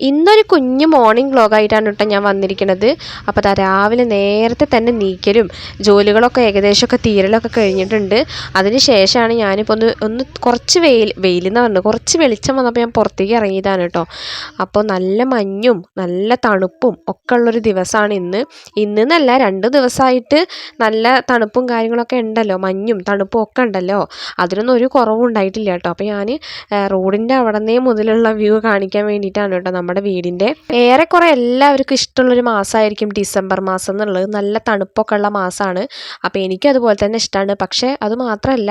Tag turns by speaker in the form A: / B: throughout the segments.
A: ഇന്നൊരു കുഞ്ഞു മോർണിംഗ് വ്ളോഗായിട്ടാണ് കേട്ടോ ഞാൻ വന്നിരിക്കുന്നത് അപ്പോൾ അതാ രാവിലെ നേരത്തെ തന്നെ നീക്കലും ജോലികളൊക്കെ ഏകദേശമൊക്കെ തീരലൊക്കെ കഴിഞ്ഞിട്ടുണ്ട്. അതിന് ശേഷമാണ് ഞാനിപ്പോൾ ഒന്ന് ഒന്ന് കുറച്ച് വെയിൽ വെയിലെന്ന് പറഞ്ഞു കുറച്ച് വെളിച്ചം വന്നപ്പോൾ ഞാൻ പുറത്തേക്ക് ഇറങ്ങിയതാണ് കേട്ടോ. അപ്പോൾ നല്ല മഞ്ഞും നല്ല തണുപ്പും ഒക്കെ ഉള്ളൊരു ദിവസമാണ് ഇന്ന്. ഇന്നെന്നല്ല രണ്ട് ദിവസമായിട്ട് നല്ല തണുപ്പും കാര്യങ്ങളൊക്കെ ഉണ്ടല്ലോ മഞ്ഞും തണുപ്പും ഒക്കെ ഉണ്ടല്ലോ. അതിനൊന്നും ഒരു കുറവും ഉണ്ടായിട്ടില്ല കേട്ടോ. അപ്പോൾ ഞാൻ റോഡിന്റെ അവിടെ നിന്നേ മുതലുള്ള വ്യൂ കാണിക്കാൻ വേണ്ടിയിട്ടാണ് കേട്ടോ നമ്മുടെ വീടിന്റെ. ഏറെക്കുറെ എല്ലാവർക്കും ഇഷ്ടമുള്ളൊരു മാസമായിരിക്കും ഡിസംബർ മാസം എന്നുള്ളത്. നല്ല തണുപ്പൊക്കെ ഉള്ള മാസമാണ് അപ്പോൾ എനിക്കും അതുപോലെ തന്നെ ഇഷ്ടമാണ് പക്ഷേ അത് മാത്രമല്ല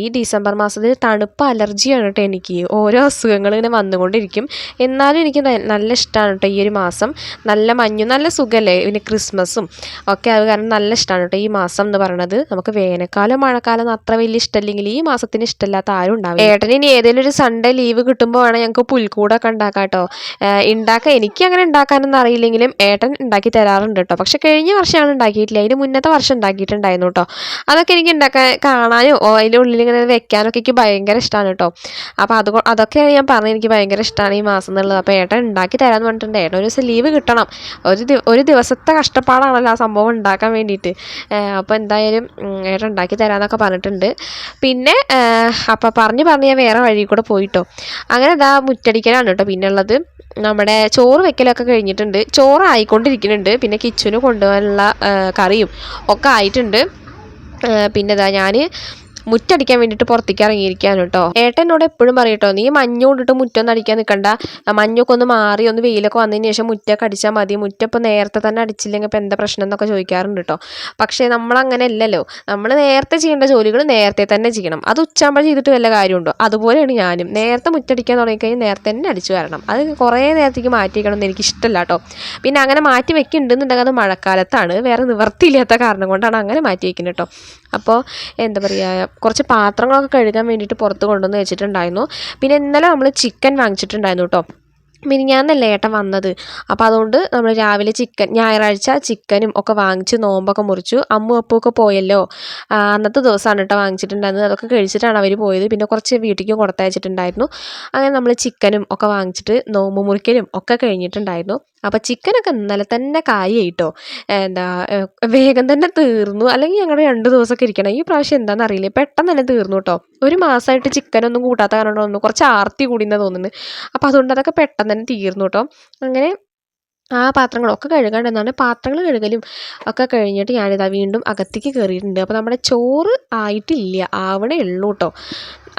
A: ഈ ഡിസംബർ മാസത്തിൽ തണുപ്പ് അലർജിയാണ് കേട്ടോ എനിക്ക്. ഓരോ അസുഖങ്ങൾ ഇങ്ങനെ വന്നുകൊണ്ടിരിക്കും. എന്നാലും എനിക്ക് നല്ല ഇഷ്ടമാണ് കേട്ടോ ഈ ഒരു മാസം. നല്ല മഞ്ഞു നല്ല സുഖമല്ലേ? പിന്നെ ക്രിസ്മസും ഒക്കെ അത് കാരണം നല്ല ഇഷ്ടമാണ് കേട്ടോ ഈ മാസം എന്ന് പറയുന്നത് നമുക്ക് വേനൽക്കാലം മഴക്കാലം അത്ര വലിയ ഇഷ്ടമില്ലെങ്കിൽ ഈ മാസത്തിന് ഇഷ്ടമില്ലാത്ത ആരും ഉണ്ടാവില്ല. ഏട്ടനിനി ഏതെങ്കിലും ഒരു സൺഡേ ലീവ് കിട്ടുമ്പോൾ വേണം ഞങ്ങൾക്ക് പുൽക്കൂടൊക്കെ ഉണ്ടാക്കാം കേട്ടോ. ഉണ്ടാക്കാൻ എനിക്ക് അങ്ങനെ ഉണ്ടാക്കാനൊന്നും അറിയില്ലെങ്കിലും ഏട്ടൻ ഉണ്ടാക്കി തരാറുണ്ട് കേട്ടോ പക്ഷെ കഴിഞ്ഞ വർഷമാണ് ഉണ്ടാക്കിയിട്ടില്ല അതിന് മുന്നത്തെ വർഷം ഉണ്ടാക്കിയിട്ടുണ്ടായിരുന്നു കേട്ടോ അതൊക്കെ എനിക്ക് ഉണ്ടാക്കാൻ കാണാനും അതിന്റെ ഉള്ളിൽ ഇങ്ങനെ വെക്കാനൊക്കെ എനിക്ക് ഭയങ്കര ഇഷ്ടമാണ് കേട്ടോ അപ്പോൾ അത് അതൊക്കെയാണ് ഞാൻ പറഞ്ഞത്. എനിക്ക് ഭയങ്കര ഇഷ്ടമാണ് ഈ മാസം എന്നുള്ളത്. അപ്പോൾ ഏട്ടൻ ഉണ്ടാക്കി തരാമെന്ന് പറഞ്ഞിട്ടുണ്ട്. ഏട്ടൻ ഒരു ദിവസം ലീവ് കിട്ടണം. ഒരു ഒരു ദിവസത്തെ കഷ്ടപ്പാടാണല്ലോ ആ സംഭവം ഉണ്ടാക്കാൻ വേണ്ടിയിട്ട് അപ്പോൾ എന്തായാലും ഏട്ടൻ ഉണ്ടാക്കി തരാമെന്നൊക്കെ പറഞ്ഞിട്ടുണ്ട്. പിന്നെ അപ്പോൾ പറഞ്ഞ് പറഞ്ഞ് ഞാൻ വേറെ വഴി കൂടെ പോയിട്ടോ അങ്ങനെ ഇതാ മുറ്റടിക്കലാണ് കേട്ടോ പിന്നെ ഉള്ളത് നമ്മുടെ ചോറ് വെക്കലൊക്കെ കഴിഞ്ഞിട്ടുണ്ട്. ചോറ് ആയിക്കൊണ്ടിരിക്കുന്നുണ്ട്. പിന്നെ കിച്ചന് കൊണ്ടുപോകാനുള്ള കറിയും ഒക്കെ ആയിട്ടുണ്ട്. പിന്നെ ഇതാ ഞാൻ മുറ്റടിക്കാൻ വേണ്ടിയിട്ട് പുറത്തേക്ക് ഇറങ്ങിയിരിക്കാൻ കേട്ടോ. ഏട്ടൻ എന്നോട് എപ്പോഴും പറയട്ടോ നീ മഞ്ഞ കൊണ്ടിട്ട് മുറ്റൊന്നും അടിക്കാൻ നിൽക്കണ്ട. മഞ്ഞൊക്കെ ഒന്ന് മാറി ഒന്ന് വെയിലൊക്കെ വന്നതിന് ശേഷം മുറ്റൊക്കെ അടിച്ചാൽ മതി. മുറ്റ ഇപ്പോൾ നേരത്തെ തന്നെ അടിച്ചില്ലെങ്കിൽ ഇപ്പോൾ എന്താ പ്രശ്നം എന്നൊക്കെ ചോദിക്കാറുണ്ട് കേട്ടോ. പക്ഷേ നമ്മളങ്ങനെ അല്ലല്ലോ നമ്മൾ നേരത്തെ ചെയ്യേണ്ട ജോലികൾ നേരത്തെ തന്നെ ചെയ്യണം. അത് ഉച്ചാമ്പഴം ചെയ്തിട്ട് വല്ല കാര്യമുണ്ടോ? അതുപോലെയാണ് ഞാനും. നേരത്തെ മുറ്റടിക്കാൻ തുടങ്ങിക്കഴിഞ്ഞാൽ നേരത്തെ തന്നെ അടിച്ചു വരണം. അത് കുറേ നേരത്തേക്ക് മാറ്റി എന്ന് എനിക്ക് ഇഷ്ടമല്ല കേട്ടോ. പിന്നെ അങ്ങനെ മാറ്റി വെക്കുന്നുണ്ടെന്നുണ്ടെങ്കിൽ അത് മഴക്കാലത്താണ്. വേറെ നിവർത്തിയില്ലാത്ത കാരണം കൊണ്ടാണ് അങ്ങനെ മാറ്റി വെക്കുന്നത് കേട്ടോ. അപ്പോൾ എന്താ പറയുക കുറച്ച് പാത്രങ്ങളൊക്കെ കഴുകാൻ വേണ്ടിയിട്ട് പുറത്ത് കൊണ്ടുവന്ന് വെച്ചിട്ടുണ്ടായിരുന്നു. പിന്നെ ഇന്നലെ നമ്മൾ ചിക്കൻ വാങ്ങിച്ചിട്ടുണ്ടായിരുന്നു കേട്ടോ മിനിഞ്ഞാന്നല്ലേ ഏട്ടൻ വന്നത്. അപ്പോൾ അതുകൊണ്ട് നമ്മൾ രാവിലെ ചിക്കൻ ഞായറാഴ്ച ചിക്കനും ഒക്കെ വാങ്ങിച്ച് നോമ്പൊക്കെ മുറിച്ചു. അമ്മു അപ്പുമൊക്കെ പോയല്ലോ. അന്നത്തെ ദിവസമാണ് കേട്ടോ വാങ്ങിച്ചിട്ടുണ്ടായിരുന്നത്. അതൊക്കെ കഴിച്ചിട്ടാണ് അവർ പോയത്. പിന്നെ കുറച്ച് വീട്ടിലേക്ക് കൊടുത്തയച്ചിട്ടുണ്ടായിരുന്നു. അങ്ങനെ നമ്മൾ ചിക്കനും ഒക്കെ വാങ്ങിച്ചിട്ട് നോമ്പ് മുറിക്കലും ഒക്കെ കഴിഞ്ഞിട്ടുണ്ടായിരുന്നു. അപ്പോൾ ചിക്കനൊക്കെ ഇന്നലെ തന്നെ കായി കേട്ടോ എന്താ വേഗം തന്നെ തീർന്നു. അല്ലെങ്കിൽ ഞങ്ങളുടെ രണ്ട് ദിവസമൊക്കെ ഇരിക്കണം. ഈ പ്രാവശ്യം എന്താണെന്ന് അറിയില്ല. പെട്ടെന്ന് തന്നെ തീർന്നു കേട്ടോ ഒരു മാസമായിട്ട് ചിക്കനൊന്നും കൂട്ടാത്ത കാരണം തോന്നുന്നു. കുറച്ച് ആർത്തി കൂടിയെന്നാണ് തോന്നുന്നത്. അപ്പോൾ അതുകൊണ്ട് അതൊക്കെ പെട്ടെന്ന് തന്നെ തീർന്നു കേട്ടോ അങ്ങനെ ആ പാത്രങ്ങളൊക്കെ കഴുകാണ്ടെന്നാണ് പാത്രങ്ങൾ കഴുകലും ഒക്കെ കഴിഞ്ഞിട്ട് ഞാനിതാ വീണ്ടും അകത്തേക്ക് കയറിയിട്ടുണ്ട് അപ്പോൾ നമ്മുടെ ചോറ് ആയിട്ടില്ല ആവണേ ഉള്ളൂ കേട്ടോ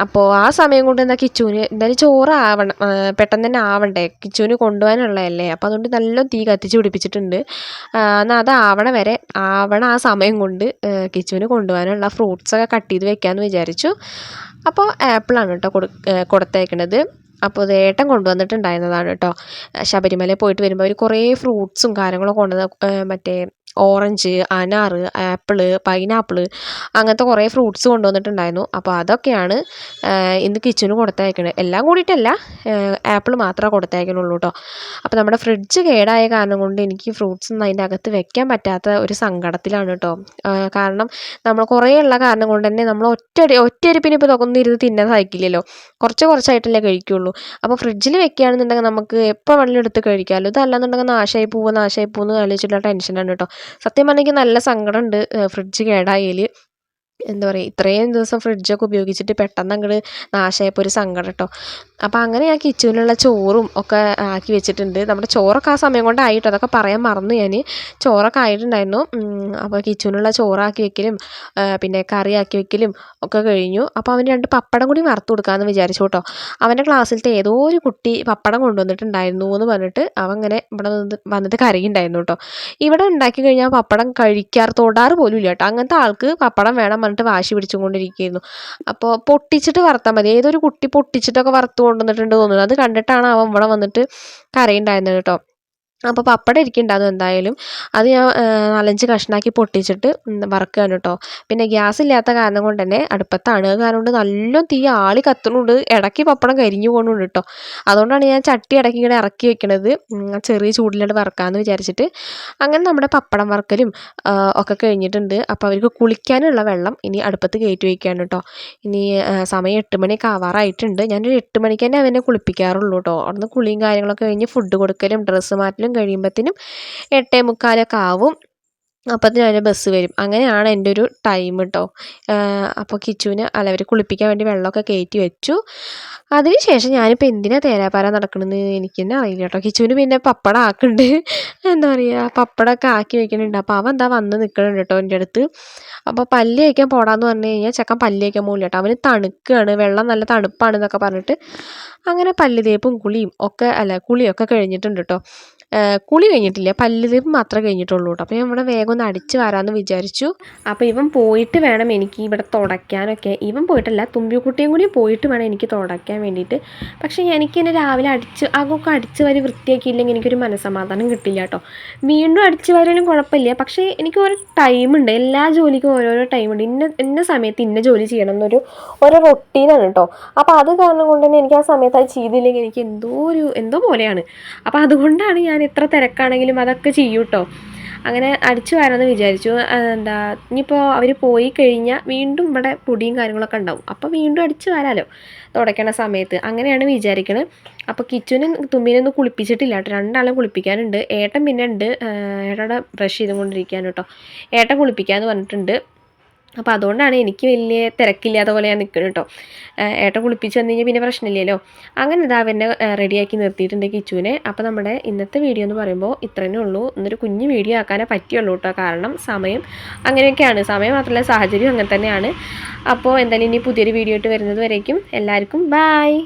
A: അപ്പോൾ ആ സമയം കൊണ്ട് എന്താ കിച്ചുവിന് എന്തായാലും ചോറ് ആവണം പെട്ടെന്ന് തന്നെ ആവണ്ടേ? കിച്ചുവിന് കൊണ്ടുപോകാനുള്ളതല്ലേ? അപ്പോൾ അതുകൊണ്ട് നല്ല തീ കത്തിച്ച് പിടിപ്പിച്ചിട്ടുണ്ട്. എന്നാൽ അത് ആവണ വരെ ആവണ ആ സമയം കൊണ്ട് കിച്ചൂന് കൊണ്ടുപോകാനുള്ള ഫ്രൂട്ട്സൊക്കെ കട്ട് ചെയ്ത് വെക്കാമെന്ന് വിചാരിച്ചു. അപ്പോൾ ആപ്പിളാണ് കേട്ടോ കൊടു കൊടുത്തേക്കണത്. അപ്പോൾ ഏട്ടൻ കൊണ്ടുവന്നിട്ടുണ്ടായിരുന്നതാണ് കേട്ടോ. ശബരിമലയിൽ പോയിട്ട് വരുമ്പോൾ അവർ കുറേ ഫ്രൂട്ട്സും കാര്യങ്ങളൊക്കെ കൊണ്ടുവന്ന് മറ്റേ ഓറഞ്ച് അനാറ് ആപ്പിൾ പൈനാപ്പിൾ അങ്ങനത്തെ കുറേ ഫ്രൂട്ട്സ് കൊണ്ടുവന്നിട്ടുണ്ടായിരുന്നു. അപ്പോൾ അതൊക്കെയാണ് ഇന്ന് കിച്ചന് കൊടുത്തയക്കണത് എല്ലാം കൂടിയിട്ടല്ല ആപ്പിൾ മാത്രമേ കൊടുത്തയക്കണുള്ളൂ കേട്ടോ അപ്പോൾ നമ്മുടെ ഫ്രിഡ്ജ് കേടായ കാരണം കൊണ്ട് എനിക്ക് ഫ്രൂട്ട്സ് ഒന്നും അതിന്റെ അകത്ത് വെക്കാൻ പറ്റാത്ത ഒരു സങ്കടത്തിലാണ് കേട്ടോ കാരണം നമ്മൾ കുറേ ഉള്ള കാരണം കൊണ്ട് തന്നെ നമ്മൾ ഒറ്റ ഒറ്റരിപ്പിന് ഇപ്പോൾ ഒന്നും ഇരുന്ന് തിന്നാൻ സാധിക്കില്ലല്ലോ കുറച്ച് കുറച്ചായിട്ടല്ലേ കഴിക്കുള്ളൂ. അപ്പോൾ ഫ്രിഡ്ജിൽ വെക്കുകയാണെന്നുണ്ടെങ്കിൽ നമുക്ക് എപ്പോൾ വെള്ളം എടുത്ത് കഴിക്കാമല്ലോ. ഇതല്ലാന്നുണ്ടെങ്കിൽ നാശമായി പോവുക നാശമായി പോകുന്ന ആലോചിച്ചിട്ടുള്ള ടെൻഷനാണ് കേട്ടോ സത്യം പറഞ്ഞാൽ എനിക്ക് നല്ല സങ്കടമുണ്ട് ഫ്രിഡ്ജ് കേടായതിൽ എന്താ പറയുക ഇത്രയും ദിവസം ഫ്രിഡ്ജൊക്കെ ഉപയോഗിച്ചിട്ട് പെട്ടെന്ന് അങ്ങോട്ട് നാശമായപ്പോൾ ഒരു സങ്കടം കേട്ടോ അപ്പോൾ അങ്ങനെ ഞാൻ കിച്ചണിലുള്ള ചോറും ഒക്കെ ആക്കി വെച്ചിട്ടുണ്ട്. നമ്മുടെ ചോറൊക്കെ ആ സമയം കൊണ്ട് അതൊക്കെ പറയാൻ മറന്നു ഞാൻ ചോറൊക്കെ ആയിട്ടുണ്ടായിരുന്നു. അപ്പോൾ കിച്ചണിലുള്ള ചോറാക്കി വെക്കലും പിന്നെ കറി ആക്കി വെക്കലും ഒക്കെ കഴിഞ്ഞു. അപ്പോൾ അവന് രണ്ട് പപ്പടം കൂടി വറുത്ത് കൊടുക്കാമെന്ന് വിചാരിച്ചു കേട്ടോ. അവന്റെ ക്ലാസ്സിലത്തെ ഏതോ ഒരു കുട്ടി പപ്പടം കൊണ്ടുവന്നിട്ടുണ്ടായിരുന്നു എന്ന് പറഞ്ഞിട്ട് അവൻ ഇങ്ങനെ ഇവിടെ വന്നിട്ട് കരയുണ്ടായിരുന്നു കേട്ടോ. ഇവിടെ ഉണ്ടാക്കി കഴിഞ്ഞാൽ പപ്പടം കഴിക്കാറ് തൊടാറ് പോലും ഇല്ല കേട്ടോ. അങ്ങനത്തെ ആൾക്ക് പപ്പടം വേണം പറഞ്ഞിട്ട് വാശി പിടിച്ചുകൊണ്ടിരിക്കുകയായിരുന്നു അപ്പോൾ പൊട്ടിച്ചിട്ട് വറുത്താൽ മതി. ഏതൊരു കുട്ടി പൊട്ടിച്ചിട്ടൊക്കെ വറുത്ത് കൊണ്ടുവന്നിട്ടുണ്ട് തോന്നുന്നു അത് കണ്ടിട്ടാണ് അവൻ ഇവിടെ വന്നിട്ട് കരയുണ്ടായിരുന്നത് കേട്ടോ. അപ്പോൾ പപ്പടം ഇരിക്കുന്നുണ്ടാകും എന്തായാലും. അത് ഞാൻ നാലഞ്ച് കഷ്ണാക്കി പൊട്ടിച്ചിട്ട് വറക്കുകയാണ് കേട്ടോ പിന്നെ ഗ്യാസ് ഇല്ലാത്ത കാരണം കൊണ്ട് തന്നെ അടുപ്പത്താണ്. അത് കാരണം കൊണ്ട് നല്ല തീ ആളി കത്തുന്നുണ്ട്. ഇടയ്ക്ക് പപ്പടം കരിഞ്ഞു പോകുന്നുണ്ട് കേട്ടോ അതുകൊണ്ടാണ് ഞാൻ ചട്ടി ഇടയ്ക്ക് ഇങ്ങനെ ഇറക്കി വെക്കണത്. ചെറിയ ചൂടിലോട്ട് വറക്കാമെന്ന് വിചാരിച്ചിട്ട്. അങ്ങനെ നമ്മുടെ പപ്പടം വറക്കലും ഒക്കെ കഴിഞ്ഞിട്ടുണ്ട്. അപ്പോൾ അവർക്ക് കുളിക്കാനുള്ള വെള്ളം ഇനി അടുപ്പത്ത് കയറ്റി വയ്ക്കുകയാണ് കേട്ടോ ഇനി സമയം എട്ട് മണിയൊക്കെ ആവാറായിട്ടുണ്ട്. ഞാനൊരു എട്ട് മണിക്ക് തന്നെ അവനെ കുളിപ്പിക്കാറുള്ളൂ കേട്ടോ അവിടുന്ന് കുളിയും കാര്യങ്ങളൊക്കെ കഴിഞ്ഞ് ഫുഡ് കൊടുക്കലും ഡ്രസ്സ് മാറ്റലും കഴിയുമ്പോഴത്തേനും എട്ടേ മുക്കാലൊക്കെ ആവും. അപ്പത്തിന് അതിന്റെ ബസ് വരും. അങ്ങനെയാണ് എന്റെ ഒരു ടൈം കേട്ടോ അപ്പോൾ കിച്ചുവിന് അല്ല അവർ കുളിപ്പിക്കാൻ വേണ്ടി വെള്ളമൊക്കെ കയറ്റി വെച്ചു. അതിന് ശേഷം ഞാനിപ്പോൾ എന്തിനാ തേരാപ്പാര നടക്കണമെന്ന് എനിക്ക് തന്നെ അറിയില്ല കേട്ടോ കിച്ചുവിന് പിന്നെ പപ്പടം ആക്കുന്നുണ്ട് എന്താ പറയുക പപ്പടമൊക്കെ ആക്കി വെക്കുന്നുണ്ട് അപ്പോൾ അവൻ എന്താ വന്ന് നിൽക്കുന്നുണ്ട് കേട്ടോ എന്റെ അടുത്ത്. അപ്പോൾ പല്ല് വയ്ക്കാൻ പോടാന്ന് പറഞ്ഞു കഴിഞ്ഞാൽ ചക്കൻ പല്ല് വയ്ക്കാൻ പോകില്ല കേട്ടോ അവന് തണുക്കുകയാണ് വെള്ളം നല്ല തണുപ്പാണ് എന്നൊക്കെ പറഞ്ഞിട്ട് അങ്ങനെ പല്ല് തേപ്പും കുളിയും ഒക്കെ അല്ല കുളിയൊക്കെ കഴിഞ്ഞിട്ടുണ്ട് കേട്ടോ കുളി കഴിഞ്ഞിട്ടില്ല. പല്ല് മാത്രമേ കഴിഞ്ഞിട്ടുള്ളൂ കേട്ടോ. അപ്പോൾ ഇവിടെ വേഗം ഒന്ന് അടിച്ച് വരാമെന്ന് വിചാരിച്ചു. അപ്പോൾ ഇവൻ പോയിട്ട് വേണം എനിക്ക് ഇവിടെ തുടയ്ക്കാനൊക്കെ. ഇവൻ പോയിട്ടല്ല തുമ്പിക്കുട്ടിയും കൂടി പോയിട്ട് വേണം എനിക്ക് തുടയ്ക്കാൻ വേണ്ടിയിട്ട്. പക്ഷേ എനിക്ക് എന്നെ രാവിലെ അടിച്ച് അകൊക്കെ അടിച്ച് വരി വൃത്തിയാക്കിയില്ലെങ്കിൽ എനിക്കൊരു മനസ്സമാധാനം കിട്ടില്ല കേട്ടോ. വീണ്ടും അടിച്ച് വരാനും കുഴപ്പമില്ല. പക്ഷേ എനിക്ക് ഒരു ടൈമുണ്ട് എല്ലാ ജോലിക്കും ഓരോരോ ടൈമുണ്ട് ഇന്ന ഇന്ന സമയത്ത് ഇന്ന ജോലി ചെയ്യണം എന്നൊരു ഓരോ റൊട്ടീനാണ് കേട്ടോ. അപ്പോൾ അത് കാരണം കൊണ്ട് തന്നെ എനിക്ക് ആ സമയത്ത് അത് ചെയ്തില്ലെങ്കിൽ എനിക്ക് എന്തോ ഒരു എന്തോ പോലെയാണ്. അപ്പോൾ അതുകൊണ്ടാണ് ഞാൻ എത്ര തിരക്കാണെങ്കിലും അതൊക്കെ ചെയ്യും കേട്ടോ അങ്ങനെ അടിച്ചു വരാമെന്ന് വിചാരിച്ചു. എന്താ ഇനിയിപ്പോൾ അവർ പോയി കഴിഞ്ഞാൽ വീണ്ടും ഇവിടെ പൊടിയും കാര്യങ്ങളൊക്കെ ഉണ്ടാവും. അപ്പോൾ വീണ്ടും അടിച്ചു വരാമല്ലോ തുടയ്ക്കണ സമയത്ത്. അങ്ങനെയാണ് വിചാരിക്കണത്. അപ്പോൾ കിച്ചനും തുമ്പിനൊന്നും കുളിപ്പിച്ചിട്ടില്ല കേട്ടോ. രണ്ടാളെ കുളിപ്പിക്കാനുണ്ട്. ഏട്ടൻ പിന്നെ ഉണ്ട്. ഏട്ടയുടെ ബ്രഷ് ചെയ്തുകൊണ്ടിരിക്കുകയാണ് കേട്ടോ. ഏട്ടൻ കുളിപ്പിക്കാമെന്ന് പറഞ്ഞിട്ടുണ്ട്. അപ്പോൾ അതുകൊണ്ടാണ് എനിക്ക് വലിയ തിരക്കില്ലാത്ത പോലെ ഞാൻ നിൽക്കുന്നത് കേട്ടോ ഏട്ട കുളിപ്പിച്ച് വന്നു കഴിഞ്ഞാൽ പിന്നെ പ്രശ്നമില്ലല്ലോ. അങ്ങനെ ഇതാ അവനെ റെഡിയാക്കി നിർത്തിയിട്ടുണ്ട് കിച്ചുവിനെ. അപ്പോൾ നമ്മുടെ ഇന്നത്തെ വീഡിയോ എന്ന് പറയുമ്പോൾ ഇത്രയേ ഉള്ളൂ. ഇന്നൊരു കുഞ്ഞു വീഡിയോ ആക്കാനേ പറ്റിയുള്ളൂ കേട്ടോ കാരണം സമയം അങ്ങനെയൊക്കെയാണ്. സമയം മാത്രമല്ല സാഹചര്യം അങ്ങനെ തന്നെയാണ്. അപ്പോൾ എന്തായാലും ഇനി പുതിയൊരു വീഡിയോ ആയിട്ട് വരുന്നത് വരേക്കും. എല്ലാവർക്കും ബായ്